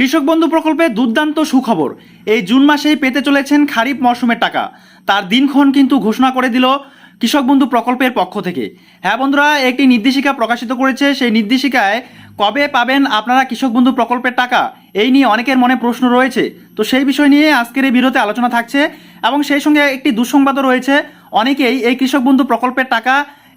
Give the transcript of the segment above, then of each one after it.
কৃষক বন্ধু প্রকল্পে দুর্দান্ত সুখবর। এই জুন মাসেই পেতে চলেছেন খারিফ মরশুমের টাকা। তার দিনক্ষণ কিন্তু ঘোষণা করে দিল কৃষক বন্ধু প্রকল্পের পক্ষ থেকে। হ্যাঁ বন্ধুরা, একটি নির্দেশিকা প্রকাশিত করেছে। সেই নির্দেশিকায়, কবে পাবেন আপনারা কৃষক বন্ধু প্রকল্পের টাকা? এই নিয়ে অনেকের মনে প্রশ্ন রয়েছে। তো সেই বিষয় নিয়ে আজকের এই বিরতে আলোচনা থাকছে এবং সেই সঙ্গে একটি দুঃসংবাদও রয়েছে। অনেকেই এই কৃষক বন্ধু প্রকল্পের টাকা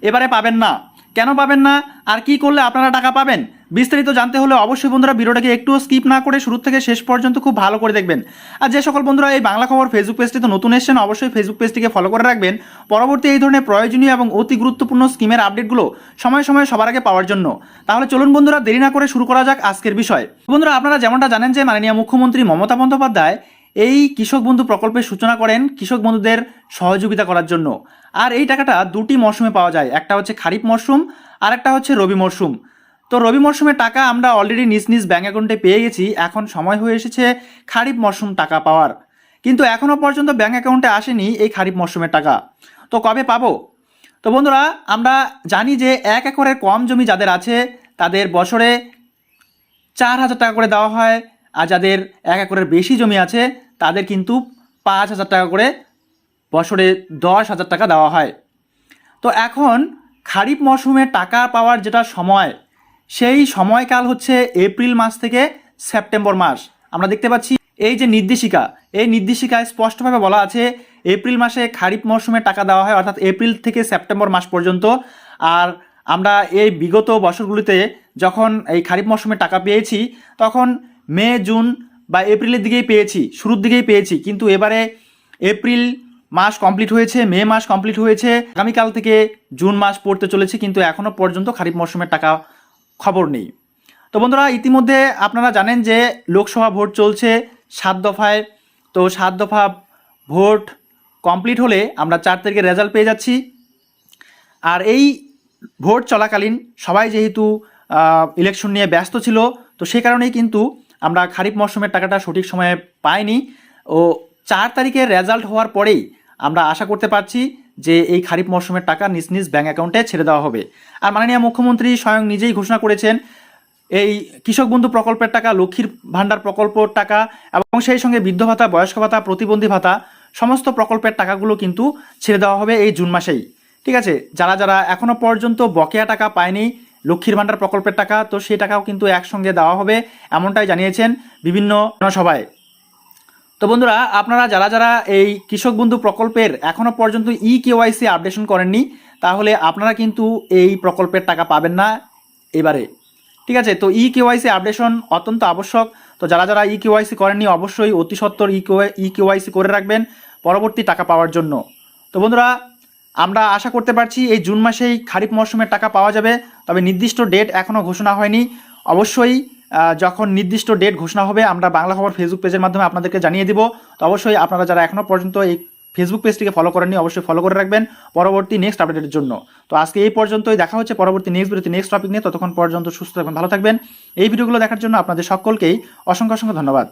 এবারে পাবেন না। কেন পাবেন না? আর কি করলে আপনারা টাকা পাবেন? বিস্তারিত জানতে হলে অবশ্যই বন্ধুরা ভিডিওটাকে একটুও স্কিপ না করে শুরু থেকে শেষ পর্যন্ত খুব ভালো করে দেখবেন। আর যে সকল বন্ধুরা এই বাংলা খবর ফেসবুক পেজটিতে নতুন এসেছেন, অবশ্যই ফেসবুক পেজটিকে ফলো করে রাখবেন। পরবর্তী এই ধরনের প্রয়োজনীয় এবং অতি গুরুত্বপূর্ণ স্কিমের আপডেটগুলো সময় সময় সবার আগে পাওয়ার জন্য। তাহলে চলুন বন্ধুরা, দেরি না করে শুরু করা যাক আজকের বিষয়। বন্ধুরা, আপনারা যেমনটা জানেন যে মাননীয় মুখ্যমন্ত্রী মমতা বন্দ্যোপাধ্যায় এই কৃষক বন্ধু প্রকল্পের সূচনা করেন কৃষক বন্ধুদের সহযোগিতা করার জন্য। আর এই টাকাটা দুটি মরশুমে পাওয়া যায়, একটা হচ্ছে খারিফ মরশুম, আর একটা হচ্ছে রবি মরশুম। তো রবি মরশুমের টাকা আমরা অলরেডি নিজ নিজ ব্যাঙ্ক অ্যাকাউন্টে পেয়ে গেছি, এখন সময় হয়ে এসেছে খারিফ মরশুম টাকা পাওয়ার। কিন্তু এখনও পর্যন্ত ব্যাঙ্ক অ্যাকাউন্টে আসেনি এই খারিফ মরশুমের টাকা। তো কবে পাবো? তো বন্ধুরা, আমরা জানি যে এক একরের কম জমি যাদের আছে, তাদের বছরে চার হাজার টাকা করে দেওয়া হয়, আর যাদের এক একরের বেশি জমি আছে তাদের কিন্তু পাঁচ হাজার টাকা করে বছরে দশ হাজার টাকা দেওয়া হয়। তো এখন খারিফ মরশুমে টাকা পাওয়ার যেটা সময়, সেই সময়কাল হচ্ছে এপ্রিল মাস থেকে সেপ্টেম্বর মাস। আমরা দেখতে পাচ্ছি এই যে নির্দেশিকা, এই নির্দেশিকায় স্পষ্টভাবে বলা আছে এপ্রিল মাসে খারিফ মরশুমে টাকা দেওয়া হয়, অর্থাৎ এপ্রিল থেকে সেপ্টেম্বর মাস পর্যন্ত। আর আমরা এই বিগত বছরগুলিতে যখন এই খারিফ মরশুমে টাকা পেয়েছি, তখন মে, জুন বা এপ্রিলের দিকেই পেয়েছি, শুরুর দিকেই পেয়েছি, কিন্তু এবারে এপ্রিল মাস কমপ্লিট হয়েছে, মে মাস কমপ্লিট হয়েছে, আগামীকাল থেকে জুন মাস পড়তে চলেছে, কিন্তু এখনও পর্যন্ত খারিফ মরশুমের টাকা খবর নেই। তো বন্ধুরা, ইতিমধ্যে আপনারা জানেন যে লোকসভা ভোট চলছে সাত দফায়, তো সাত দফা ভোট কমপ্লিট হলে আমরা চার তারিখে রেজাল্ট পেয়ে যাচ্ছি। আর এই ভোট চলাকালীন সবাই যেহেতু ইলেকশন নিয়ে ব্যস্ত ছিল, তো সেই কারণেই কিন্তু আমরা খারিফ মরশুমের টাকাটা সঠিক সময়ে পাইনি ও চার তারিখের রেজাল্ট হওয়ার পরেই আমরা আশা করতে পারছি যে এই খারিফ মরশুমের টাকা নিজ নিজ ব্যাঙ্ক অ্যাকাউন্টে ছেড়ে দেওয়া হবে। আর মাননীয় মুখ্যমন্ত্রী স্বয়ং নিজেই ঘোষণা করেছেন, এই কৃষক বন্ধু প্রকল্পের টাকা, লক্ষ্মীর ভাণ্ডার প্রকল্পর টাকা এবং সেই সঙ্গে বৃদ্ধ ভাতা, বয়স্ক ভাতা, প্রতিবন্ধী ভাতা, সমস্ত প্রকল্পের টাকাগুলো কিন্তু ছেড়ে দেওয়া হবে এই জুন মাসেই। ঠিক আছে, যারা যারা এখনও পর্যন্ত বকেয়া টাকা পায়নি লক্ষ্মীর ভাণ্ডার প্রকল্পের টাকা, তো সেই টাকাও কিন্তু একসঙ্গে দেওয়া হবে, এমনটাই জানিয়েছেন বিভিন্ন সভায় তো বন্ধুরা, আপনারা যারা যারা এই কৃষক বন্ধু প্রকল্পের এখনও পর্যন্ত ই কেওয়াইসি আপডেশন করেননি, তাহলে আপনারা কিন্তু এই প্রকল্পের টাকা পাবেন না এবারে। ঠিক আছে, তো ই কেওয়াইসি আপডেশন অত্যন্ত আবশ্যক। তো যারা যারা ই কেওয়াইসি করেননি, অবশ্যই অতি সত্বর ই ই কেওয়াইসি করে রাখবেন পরবর্তী টাকা পাওয়ার জন্য। তো বন্ধুরা আমরা আশা করতে পারছি এই জুন মাসেই খারিফ মরশুমের টাকা পাওয়া যাবে, তবে নির্দিষ্ট ডেট এখনও ঘোষণা হয়নি। অবশ্যই যখন নির্দিষ্ট ডেট ঘোষণা হবে, আমরা বাংলা খবর ফেসবুক পেজের মাধ্যমে আপনাদেরকে জানিয়ে দিব। তো অবশ্যই আপনারা যারা এখনও পর্যন্ত এই ফেসবুক পেজটিকে ফলো করেননি, অবশ্যই ফলো করে রাখবেন। পরবর্তী নেক্সট আপডেটের জন্য। তো আজকে এই পর্যন্তই, দেখা হচ্ছে পরবর্তী নেক্সট ভিডিওতে নেক্সট টপিক নিয়ে। ততক্ষণ পর্যন্ত সুস্থ থাকবেন, ভালো থাকবেন। এই ভিডিওগুলো দেখার জন্য আপনাদের সকলকেই অসংখ্য অসংখ্য ধন্যবাদ।